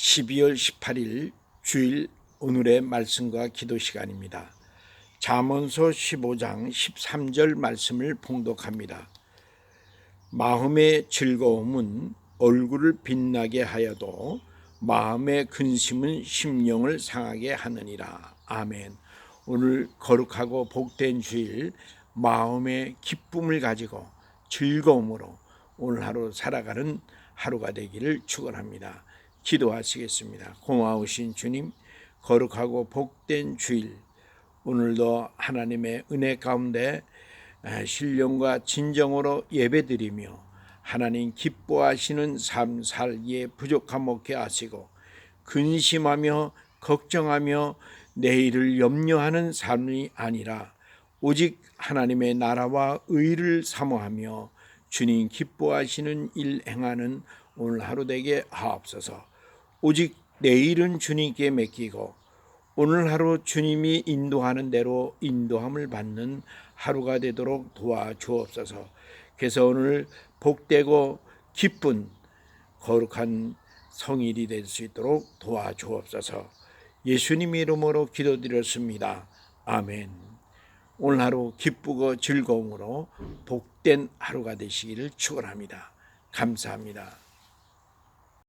12월 18일 주일 오늘의 말씀과 기도 시간입니다. 잠언서 15장 13절 말씀을 봉독합니다. 마음의 즐거움은 얼굴을 빛나게 하여도 마음의 근심은 심령을 상하게 하느니라. 아멘. 오늘 거룩하고 복된 주일 마음의 기쁨을 가지고 즐거움으로 오늘 하루 살아가는 하루가 되기를 축원합니다. 기도하시겠습니다. 고마우신 주님, 거룩하고 복된 주일 오늘도 하나님의 은혜 가운데 신령과 진정으로 예배드리며 하나님 기뻐하시는 삶 살기에 부족함 없게 하시고 근심하며 걱정하며 내일을 염려하는 삶이 아니라 오직 하나님의 나라와 의를 사모하며 주님 기뻐하시는 일 행하는 오늘 하루 되게 하옵소서. 오직 내일은 주님께 맡기고 오늘 하루 주님이 인도하는 대로 인도함을 받는 하루가 되도록 도와주옵소서. 그래서 오늘 복되고 기쁜 거룩한 성일이 될 수 있도록 도와주옵소서. 예수님 이름으로 기도드렸습니다. 아멘. 오늘 하루 기쁘고 즐거움으로 복된 하루가 되시기를 축원합니다. 감사합니다.